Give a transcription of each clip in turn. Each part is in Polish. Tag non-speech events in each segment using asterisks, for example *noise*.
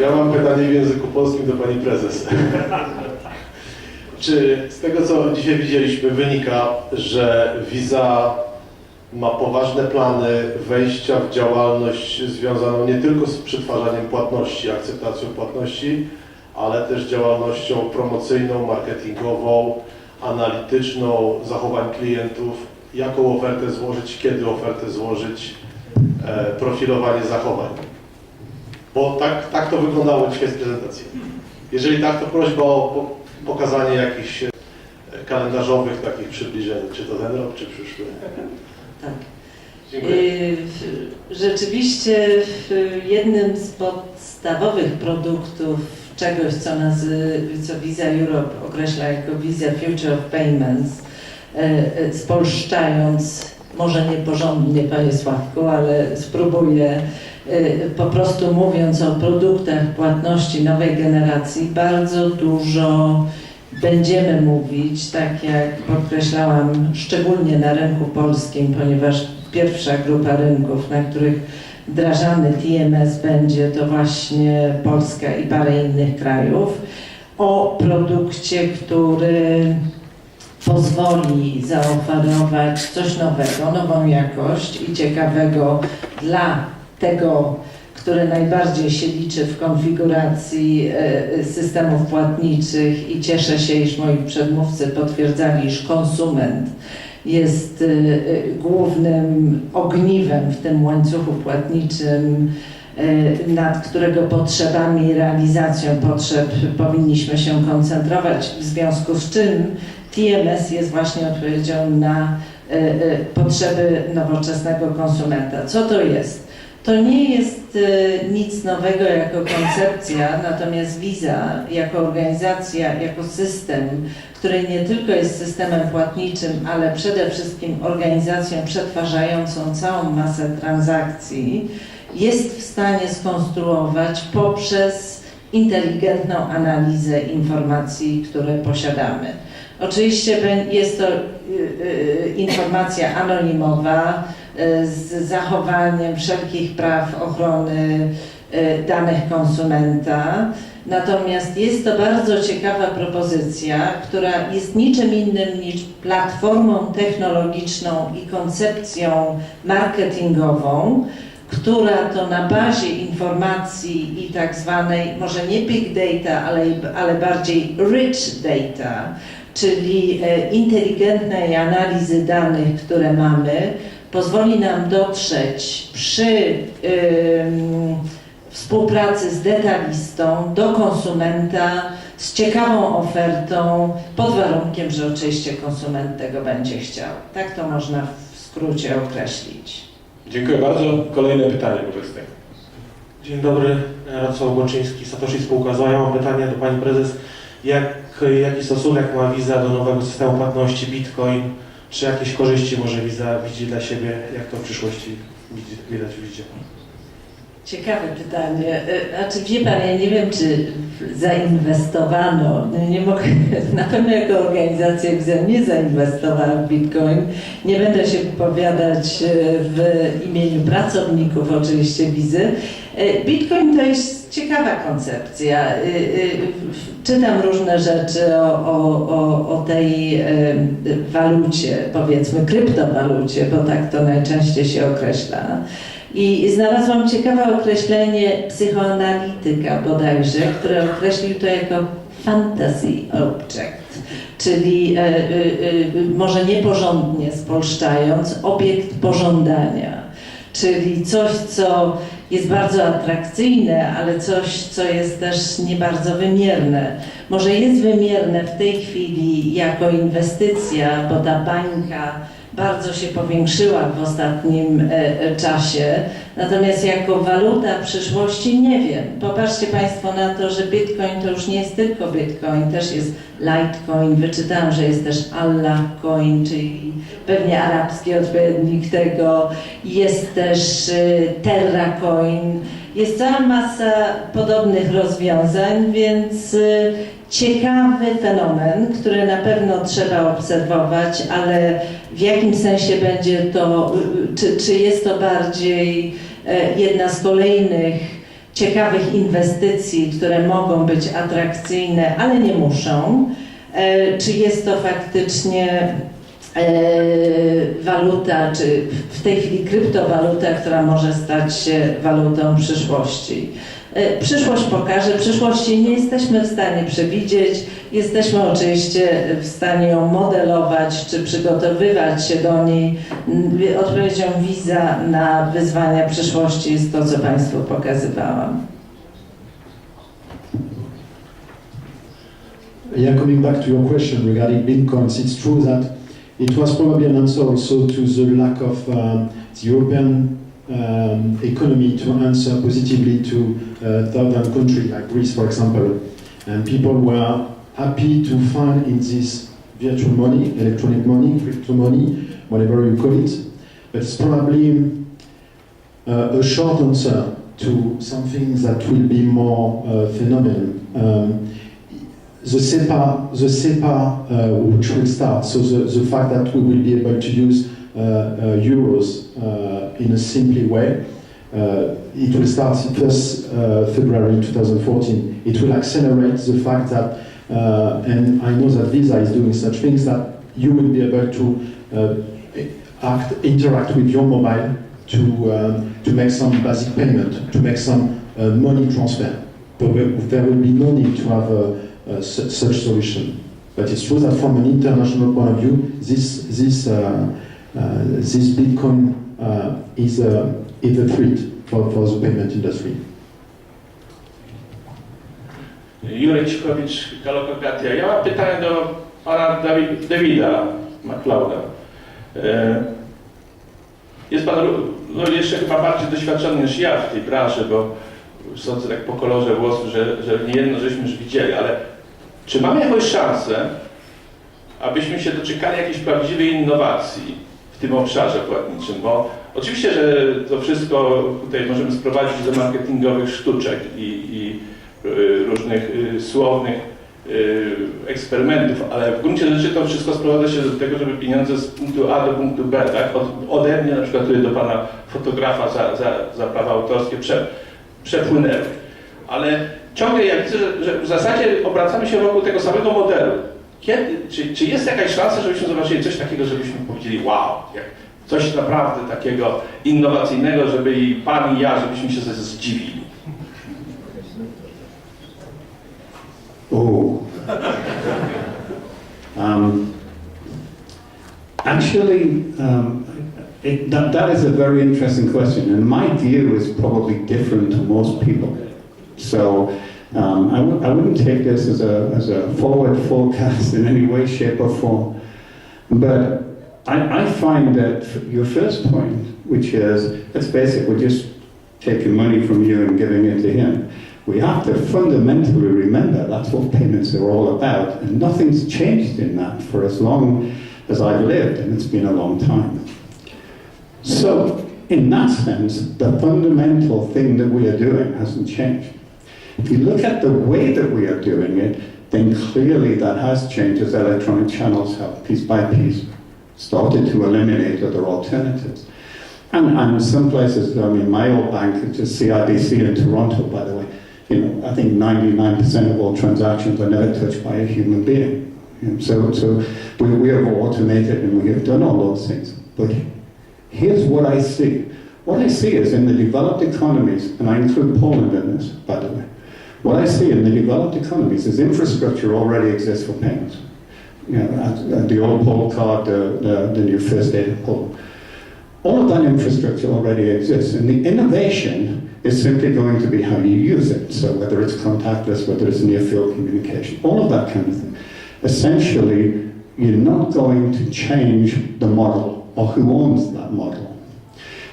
Ja mam pytanie w języku polskim do pani prezes. Czy z tego, co dzisiaj widzieliśmy, wynika, że Visa ma poważne plany wejścia w działalność związaną nie tylko z przetwarzaniem płatności, akceptacją płatności, ale też działalnością promocyjną, marketingową, analityczną, zachowań klientów, jaką ofertę złożyć, kiedy ofertę złożyć, e, profilowanie zachowań. Bo tak, tak to wyglądało dzisiaj z prezentacji. Jeżeli tak, to prośba o po- pokazanie jakichś e, kalendarzowych takich przybliżeń, czy to ten rok, czy przyszły. *laughs* Tak. Dziękuję. W- Rzeczywiście w- jednym z podstawowych produktów czegoś, co, nazy, co Visa Europe określa jako Visa Future of Payments, e, e, spolszczając, może nieporządnie Panie Sławku, ale spróbuję, e, po prostu mówiąc o produktach płatności nowej generacji, bardzo dużo Będziemy mówić, tak jak podkreślałam, szczególnie na rynku polskim, ponieważ pierwsza grupa rynków, na których wdrażany TMS będzie, to właśnie Polska i parę innych krajów, o produkcie, który pozwoli zaoferować coś nowego, nową jakość i ciekawego dla tego które najbardziej się liczy w konfiguracji e, systemów płatniczych i cieszę się, iż moi przedmówcy potwierdzali, iż konsument jest e, e, głównym ogniwem w tym łańcuchu płatniczym, e, nad którego potrzebami i realizacją potrzeb powinniśmy się koncentrować, w związku z czym TMS jest właśnie odpowiedzią na e, e, potrzeby nowoczesnego konsumenta. Co to jest? To nie jest e, nic nowego jako koncepcja, natomiast Visa jako organizacja, jako system, który nie tylko jest systemem płatniczym, ale przede wszystkim organizacją przetwarzającą całą masę transakcji, jest w stanie skonstruować poprzez inteligentną analizę informacji, które posiadamy. Oczywiście jest to y, y, informacja anonimowa, y, z zachowaniem wszelkich praw ochrony y, danych konsumenta. Natomiast jest to bardzo ciekawa propozycja, która jest niczym innym niż platformą technologiczną i koncepcją marketingową, która to na bazie informacji i tak zwanej, może nie big data, ale, ale bardziej rich data, czyli e, inteligentnej analizy danych, które mamy, pozwoli nam dotrzeć przy współpracy z detalistą do konsumenta z ciekawą ofertą, pod warunkiem, że oczywiście konsument tego będzie chciał. Tak to można w skrócie określić. Dziękuję bardzo. Kolejne pytanie wobec tego. Dzień dobry, Radosław Boczyński, Satoshi Spółka. Ja mam pytanie do Pani Prezes. Jak, jaki stosunek ma Visa do nowego systemu płatności Bitcoin? Czy jakieś korzyści może Visa widzi dla siebie? Jak to w przyszłości widać widzi? Ciekawe pytanie. E, Znaczy wie Pan, ja nie wiem, czy zainwestowano, nie mogę, *laughs* na pewno jako organizacja Visa nie zainwestowała w Bitcoin. Nie będę się wypowiadać e, w imieniu pracowników oczywiście Wizy. E, Bitcoin to jest ciekawa koncepcja. E, e, Czytam różne rzeczy o, o, o, o tej e, walucie, powiedzmy kryptowalucie, bo tak to najczęściej się określa. I znalazłam ciekawe określenie psychoanalityka bodajże, który określił to jako fantasy object, czyli e, e, e, może nieporządnie spolszczając, obiekt pożądania, czyli coś, co jest bardzo atrakcyjne, ale coś, co jest też nie bardzo wymierne. Może jest wymierne w tej chwili jako inwestycja, bo ta bańka bardzo się powiększyła w ostatnim e, e, czasie. Natomiast jako waluta przyszłości nie wiem. Popatrzcie Państwo na to, że Bitcoin to już nie jest tylko Bitcoin, też jest Litecoin. Wyczytałam, że jest też Allah Coin, czyli pewnie arabski odpowiednik tego. Jest też y, Terra Coin. Jest cała masa podobnych rozwiązań, więc y, ciekawy fenomen, który na pewno trzeba obserwować, ale w jakim sensie będzie to, y, czy, czy jest to bardziej e, jedna z kolejnych ciekawych inwestycji, które mogą być atrakcyjne, ale nie muszą. E, Czy jest to faktycznie waluta, czy w tej chwili kryptowaluta, która może stać się walutą przyszłości? E, Przyszłość pokaże, przyszłości nie jesteśmy w stanie przewidzieć. Jesteśmy oczywiście w stanie ją modelować czy przygotowywać się do niej. Odpowiedzią Visa na wyzwania przyszłości jest to, co Państwu pokazywałam. Yeah, coming back to your question regarding bitcoins, it's true that it was probably an answer also to the lack of um, the European um, economy to answer positively to uh, third country like Greece, for example. And people were happy to find in this virtual money, electronic money, crypto money, whatever you call it. But it's probably uh, a short answer to something that will be more uh, phenomenal. Um, the SEPA, the SEPA uh, which will start, so the, the fact that we will be able to use uh, uh, euros in a simply way, it will start 1st uh, February 2014. It will accelerate the fact that, and I know that Visa is doing such things, that you will be able to act, interact with your mobile to, um, to make some basic payment, to make some uh, money transfer. But there will be no need to have a, uh, su- such solution. But it's true that from an international point of view, this this uh, uh, this Bitcoin uh, is a is a threat for, for the payment industry. Jurek Cikowicz, Galokogatia. Ja mam pytanie do pana Dawi- Davida McLeoda. E, Jest pan no jeszcze chyba bardziej doświadczony niż ja w tej branży, bo sądzę tak po kolorze włosów, że, że nie jedno żeśmy już widzieli, ale czy mamy jakąś szansę, abyśmy się doczekali jakiejś prawdziwej innowacji w tym obszarze płatniczym? Bo oczywiście, że to wszystko tutaj możemy sprowadzić do marketingowych sztuczek i, i y, różnych y, słownych y, eksperymentów, ale w gruncie rzeczy to wszystko sprowadza się do tego, żeby pieniądze z punktu A do punktu B, tak? Od, ode mnie na przykład tutaj do pana fotografa za, za, za prawa autorskie prze, przepłynęły. Ale ciągle ja widzę, że, że w zasadzie obracamy się wokół tego samego modelu. Kiedy, czy, czy jest jakaś szansa, żebyśmy zobaczyli coś takiego, żebyśmy powiedzieli wow, coś naprawdę takiego innowacyjnego, żeby i pan i ja, żebyśmy się zdziwili. Oh. um, actually, um, it, that, that is a very interesting question, and my view is probably different to most people. So um, I w- I wouldn't take this as a, as a forward forecast in any way, shape, or form. But I, I find that your first point, which is, it's basic, we're just taking money from you and giving it to him. We have to fundamentally remember that's what payments are all about, and nothing's changed in that for as long as I've lived, and it's been a long time. So, in that sense, the fundamental thing that we are doing hasn't changed. If you look at the way that we are doing it, then clearly that has changed as electronic channels have, piece by piece, started to eliminate other alternatives. And, and in some places, I mean, my old bank, which is CIBC in Toronto, by the way, you know, I think 99% of all transactions are never touched by a human being. You know, so so we, we have automated and we have done all those things. But here's what I see. What I see is in the developed economies, and I include Poland in this, by the way, what I see in the developed economies is infrastructure already exists for payments. You know, the old poll card, the, the, the new first aid poll. All of that infrastructure already exists, and the innovation is simply going to be how you use it. So whether it's contactless, whether it's near field communication, all of that kind of thing. Essentially, you're not going to change the model or who owns that model.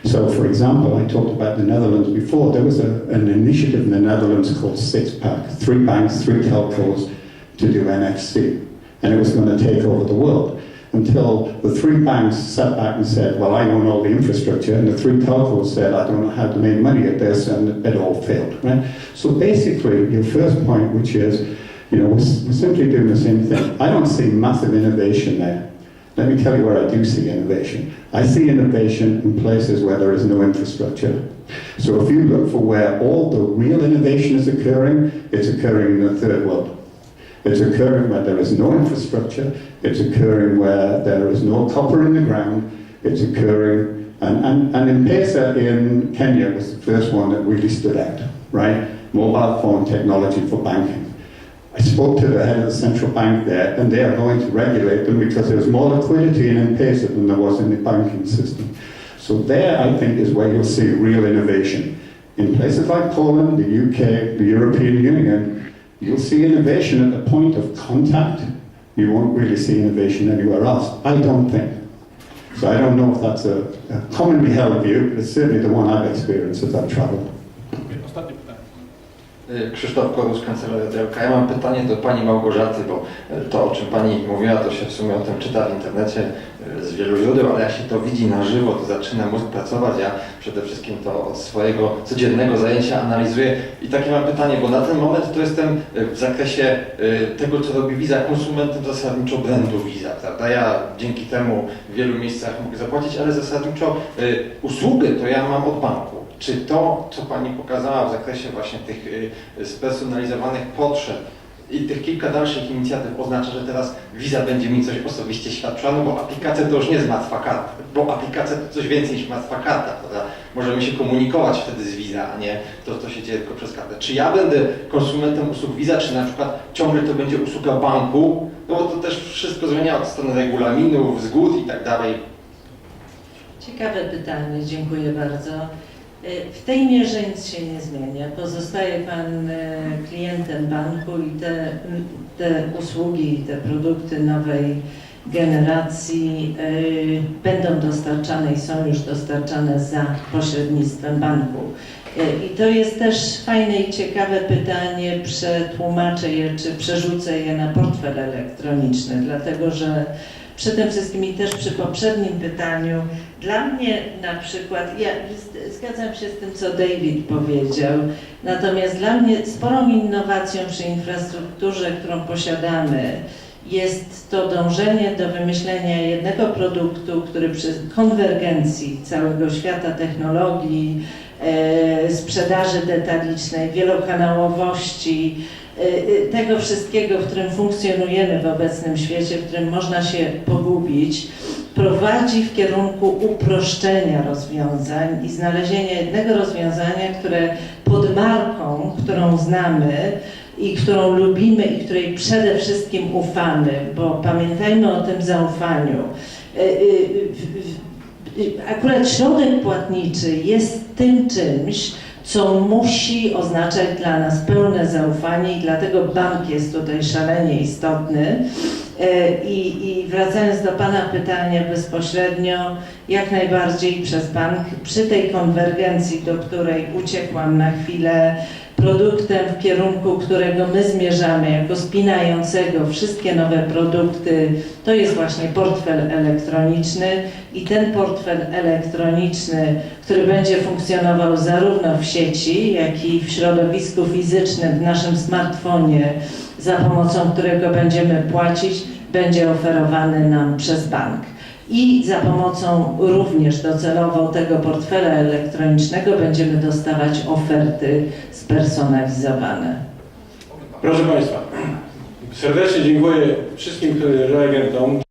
So, for example, I talked about the Netherlands before. There was a, an initiative in the Netherlands called Six Pack, three banks, three telcos to do NFC, and it was going to take over the world. Until the three banks sat back and said, "Well, I own all the infrastructure," and the three telcos said, "I don't know how to make money at this," and it all failed. Right? So, basically, your first point, which is, you know, we're simply doing the same thing. I don't see massive innovation there. Let me tell you where I do see innovation. I see innovation in places where there is no infrastructure. So if you look for where all the real innovation is occurring, it's occurring in the third world. It's occurring where there is no infrastructure, it's occurring where there is no copper in the ground, it's occurring, and, and, and M-Pesa in Kenya was the first one that really stood out, right? Mobile phone technology for banking. I spoke to the head of the central bank there, and they are going to regulate them because there's more liquidity in M-Pesa than there was in the banking system. So there, I think, is where you'll see real innovation. In places like Poland, the UK, the European Union, you'll see innovation at the point of contact. You won't really see innovation anywhere else. I don't think. So I don't know if that's a, a commonly held view, but it's certainly the one I've experienced as I've traveled. Y, Krzysztof Korus, Kancelaria DLK. Ja mam pytanie do Pani Małgorzaty, bo y, to, o czym Pani mówiła, to się w sumie o tym czyta w internecie y, z wielu źródeł, ale jak się to widzi na żywo, to zaczyna mózg pracować. Ja przede wszystkim to od swojego codziennego zajęcia analizuję. I takie mam pytanie, bo na ten moment to jestem w zakresie tego, co robi Visa, konsumentem zasadniczo brandu Visa, prawda? Ja dzięki temu w wielu miejscach mogę zapłacić, ale zasadniczo usługę to ja mam od banku. Czy to, co Pani pokazała w zakresie właśnie tych y, spersonalizowanych potrzeb i tych kilka dalszych inicjatyw oznacza, że teraz Visa będzie mi coś osobiście świadczyła, no bo aplikacja to już nie jest martwa karta, bo aplikacja to coś więcej niż martwa karta, prawda? Możemy się komunikować wtedy z Visa, a nie to, co się dzieje tylko przez kartę. Czy ja będę konsumentem usług Visa, czy na przykład ciągle to będzie usługa banku, no bo to też wszystko zmienia od strony regulaminów, zgód i tak dalej. Ciekawe pytanie, dziękuję bardzo. E, W tej mierze nic się nie zmienia. Pozostaje Pan e, klientem banku i te, te usługi, te produkty nowej generacji e, będą dostarczane i są już dostarczane za pośrednictwem banku. I to jest też fajne i ciekawe pytanie, przetłumaczę je czy przerzucę je na portfel elektroniczny, dlatego że tym wszystkim i też przy poprzednim pytaniu, dla mnie na przykład, ja zgadzam się z tym, co David powiedział, natomiast dla mnie sporą innowacją przy infrastrukturze, którą posiadamy, jest to dążenie do wymyślenia jednego produktu, który przy konwergencji całego świata technologii, e, sprzedaży detalicznej, wielokanałowości, tego wszystkiego, w którym funkcjonujemy w obecnym świecie, w którym można się pogubić, prowadzi w kierunku uproszczenia rozwiązań i znalezienia jednego rozwiązania, które pod marką, którą znamy i którą lubimy i której przede wszystkim ufamy, bo pamiętajmy o tym zaufaniu. W- Akurat środek płatniczy jest tym czymś, co musi oznaczać dla nas pełne zaufanie i dlatego bank jest tutaj szalenie istotny. E, I, I wracając do Pana pytania bezpośrednio, jak najbardziej przez bank przy tej konwergencji, do której uciekłam na chwilę, produktem w kierunku, którego my zmierzamy, jako spinającego wszystkie nowe produkty, to jest właśnie portfel elektroniczny i ten portfel elektroniczny, który będzie funkcjonował zarówno w sieci, jak i w środowisku fizycznym, w naszym smartfonie, za pomocą którego będziemy płacić, będzie oferowany nam przez bank. I za pomocą również docelowo tego portfela elektronicznego będziemy dostawać oferty spersonalizowane. Proszę Państwa, serdecznie dziękuję wszystkim prelegentom.